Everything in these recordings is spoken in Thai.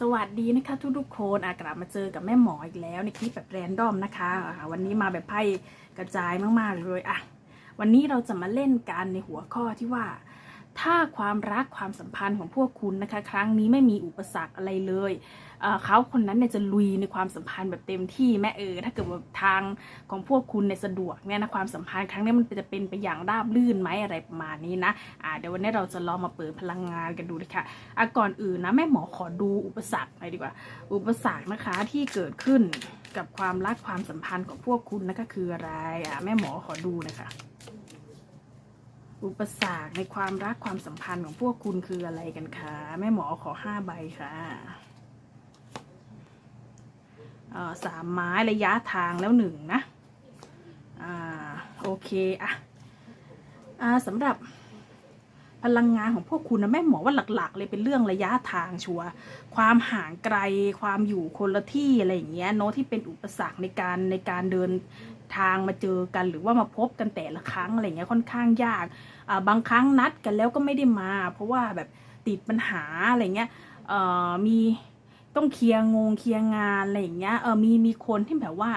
สวัสดีนะคะทุกทุกๆคนอากลับมาเจอกับแม่หมออีกแล้วในคลิปแบบแรนดอมนะคะวันนี้มาแบบไพ่กระจายมากๆเลยอะวันนี้เราจะมาเล่นกันในหัวข้อที่ว่า ถ้าความรักความสัมพันธ์ของพวกคุณนะคะ ครั้งนี้ไม่มีอุปสรรคอะไรเลยเเขาคนนั้นเนี่ยจะลุยในความสัมพันธ์แบบเต็มที่แม่เออถ้าเกิดว่าทางของพวกคุณในสะดวกเนี่ยนะความสัมพันธ์ครั้งนี้มันจะเป็นไปอย่างราบรื่นไหมอะไรประมาณนี้นะอ่าเดี๋ยววันนี้เราจะลองมาเปิดพลังงานกันดูเลยค่ะะก่อนอื่นนะแม่หมอขอดูอุปสรรคหน่อยดีกว่า อุปสรรคนะคะที่เกิดขึ้นกับความรักความสัมพันธ์ของพวกคุณนะคะคืออะไรอะแม่หมอขอดูนะคะ อุปสรรคในความรักความสัมพันธ์ของพวกคุณคืออะไรกันคะแม่หมอขอห้าใบค่ะเอ่อสามไม้ระยะทางแล้วหนึ่งนะอ่าโอเคอะอ่าสำหรับพลังงานของพวกคุณนะแม่หมอว่าหลักๆ เลยเป็นเรื่องระยะทางชัวความห่างไกลความอยู่คนละที่อะไรอย่างเงี้ยเนาะที่เป็นอุปสรรคในการในการเดิน ทางมาเจอกันหรือว่ามาพบกันแต่ละครั้งอะไรเงี้ยค่อนข้างยากาบางครั้งนัดกันแล้วก็ไม่ได้มา เพราะว่าแบบติดปัญหาอะไรเงี้ยมีต้องเคลียร์งงเคลียร์งานอะไรอย่างเงี้ยเออมีมีคนที่แบบว่า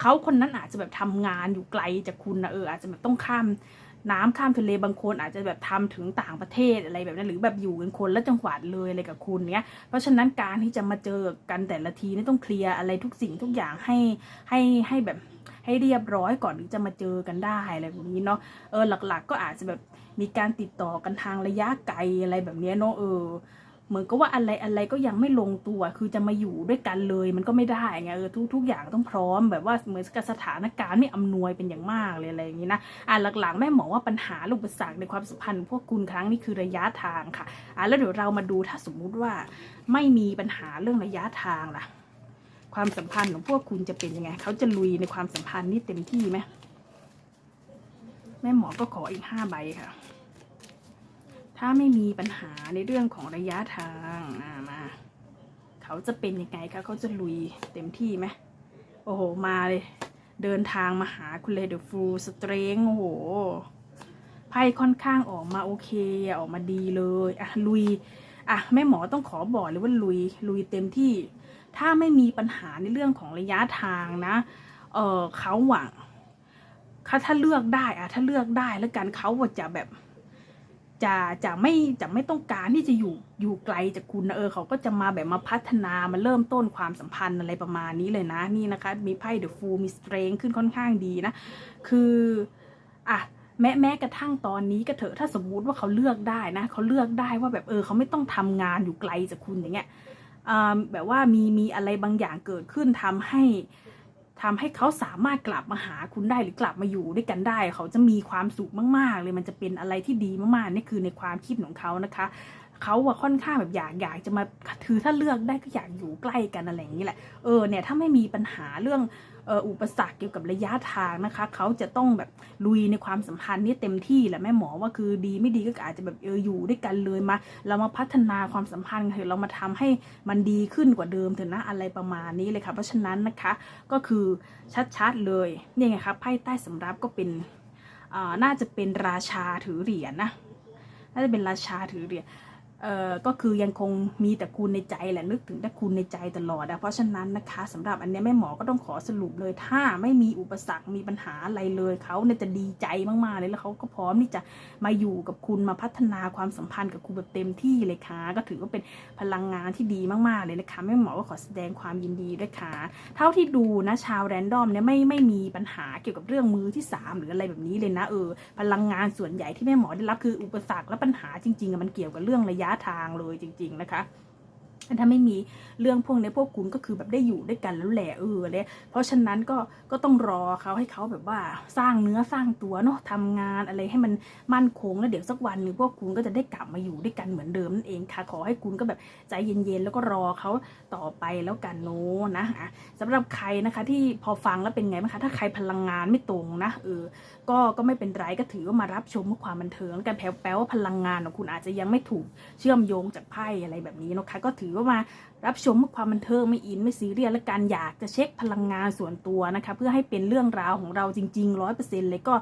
เขาคนนั้นอาจจะแบบทำงานอยู่ไกลจากคุณนะเอออาจจะแบบต้องข้ามน้ำข้ามทะเลบางคนอาจจะแบบทำถึงต่างประเทศอะไรแบบนั้นหรือแบบอยู่กันคนละจังหวัดเลยอะไรกับคุณเนี้ยเพราะฉะนั้นการที่จะมาเจอกันแต่ละทีนี่ต้องเคลียร์อะไรทุกสิ่งทุกอย่างให้ให้ให้แบบ ให้เรียบร้อยก่อนที่จะมาเจอกันได้อะไรแบบนี้เนาะเออหลักๆ ก็อาจจะแบบมีการติดต่อกันทางระยะไกลอะไรแบบนี้เนาะเออเหมือนกับว่าอะไรอะไรก็ยังไม่ลงตัว คือจะมาอยู่ด้วยกันเลย มันก็ไม่ได้ไงเออทุกทุกอย่างต้องพร้อมแบบว่าเหมือนกับสถานการณ์ไม่อำนวยเป็นอย่างมากเลยอะไรอย่างนี้นะอะหลักๆแม่หมอว่าปัญหาลูกประสรรคในความสัมพันธ์พวกคุณครั้งนี้คือระยะทางค่ะอะแล้วเดี๋ยวเรามาดูถ้าสมมุติว่าไม่มีปัญหาเรื่องระยะทางล่ะ ความสัมพันธ์ของพวกคุณจะเป็นยังไง เขาจะลุยในความสัมพันธ์นี่เต็มที่ไหมแม่หมอก็ขออีกห้าใบค่ะ ถ้าไม่มีปัญหาในเรื่องของระยะทางามา เขาจะเป็นยังไงคะเขาจะลุยเต็มที่ไหมโอ้โห มาเลย เดินทางมาหาคุณเลยเดอะฟูสเตรงโอ้โหไพ่ค่อนข้างออกมาโอเค ออกมาดีเลย อะ ลุย อะ แม่หมอต้องขอบอกเลยว่าลุย ลุยเต็มที่ ถ้าไม่มีปัญหาในเรื่องของระยะทางนะเออเขาหวังถ้าถ้าเลือกได้อะถ้าเลือกได้แล้วกันเขาจะแบบ จะจะไม่จะไม่ต้องการที่จะอยู่อยู่ไกลจากคุณนะเออเขาก็จะมาแบบมาพัฒนามาเริ่มต้นความสัมพันธ์อะไรประมาณนี้เลยนะนี่นะคะ มีไพ่เดอะฟูมีสเตรงขึ้นค่อนข้างดีนะ คืออะแม้แม้กระทั่งตอนนี้ก็เถอะถ้าสมมุติว่าเขาเลือกได้นะเขาเลือกได้ว่าแบบเออเขาไม่ต้องทำงานอยู่ไกลจากคุณอย่างเงี้ย แบบว่ามีมีอะไรบางอย่างเกิดขึ้นทำให้ทำให้เขาสามารถกลับมาหาคุณได้หรือกลับมาอยู่ด้วยกันได้ เขาจะมีความสุขมาก ๆ เลยมันจะเป็นอะไรที่ดีมากๆนี่คือในความคิดของเขานะคะเขาว่าค่อนข้างแบบอยากอยากจะมาถือถ้าเลือกได้ก็อยากอยู่ใกล้กันอะไรอย่างนี้แหละเออเนี่ยถ้าไม่มีปัญหาเรื่อง อุปสรรคเกี่ยวกับระยะทางนะคะ เขาจะต้องแบบลุยในความสัมพันธ์นี่เต็มที่แหละแม่หมอว่าคือดีไม่ดีก็อาจจะแบบเอออยู่ด้วยกันเลยมา เรามาพัฒนาความสัมพันธ์เถอะเรามาทำให้มันดีขึ้นกว่าเดิมเถอะนะอะไรประมาณนี้เลยค่ะ เพราะฉะนั้นนะคะก็คือชัดๆเลยนี่ไงครับไพ่ใต้สำรับก็เป็นอ่าน่าจะเป็นราชาถือเหรียญนะน่าจะเป็นราชาถือเหรียญ เอ่อก็คือยังคงมีแต่คุณในใจแหละนึกถึงแต่คุณในใจตลอดอะเพราะฉะนั้นนะคะสำหรับอันนี้แม่หมอก็ต้องขอสรุปเลย ถ้าไม่มีอุปสรรคมีปัญหาอะไรเลยเขาเนี่ยจะดีใจมากๆเลยแล้วเขาก็พร้อมที่จะมาอยู่กับคุณมาพัฒนาความสัมพันธ์กับคุณแบบเต็มที่เลยค่ะ ก็ถือว่าเป็นพลังงานที่ดีมากๆเลยนะคะแม่หมอก็ขอแสดงความยินดีด้วยค่ะ เท่าที่ดูนะชาวแรนดอมเนี่ยไม่ไม่มีปัญหาเกี่ยวกับเรื่องมือที่สามหรืออะไรแบบนี้เลยนะเออพลังงานส่วนใหญ่ที่แม่หมอได้รับคืออุปสรรคและปัญหาจริงๆมันเกี่ยวกับเรื่องระยะทางเลยจริง ๆ นะคะ ถ้าไม่มีเรื่องพวกนี้พวกคุณก็คือแบบได้อยู่ด้วยกันแล้วแหละเออเลยเพราะฉะนั้นก็ก็ต้องรอเขาให้เขาแบบว่าสร้างเนื้อสร้างตัวเนาะทำงานอะไรให้มันมั่นคงแล้วเดี๋ยวสักวันหนึ่งพวกคุณก็จะได้กลับมาอยู่ด้วยกันเหมือนเดิมนั่นเองค่ะ ขอให้คุณก็แบบใจเย็นๆแล้วก็รอเขาต่อไปแล้วกันโน้นะอะสำหรับใครนะคะที่พอฟังแล้วเป็นไงบ้างคะถ้าใครพลังงานไม่ตรงนะเออก็ก็ไม่เป็นไรก็ถือว่ามารับชมเพื่อความบันเทิงกันแปลว่าพลังงานของคุณอาจจะยังไม่ถูกเชื่อมโยงจากไพ่อะไรแบบนี้นะคะก็ถือว่ามารับชมเพื่อความบันเทิงไม่อินไม่ซีเรียสและการอยากจะเช็คพลังงานส่วนตัวนะคะ เพื่อให้เป็นเรื่องราวของเราจริงๆร้อยเปอร์เซ็นต์เลยก็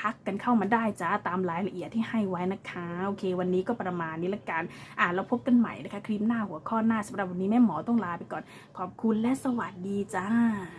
ทักกันเข้ามาได้จ้าตามรายละเอียดที่ให้ไว้นะคะโอเค วันนี้ก็ประมาณนี้ละกันอ่าเราพบกันใหม่นะคะ คลิปหน้าหัวข้อหน้าสำหรับวันนี้แม่หมอต้องลาไปก่อน ขอบคุณและสวัสดีจ้า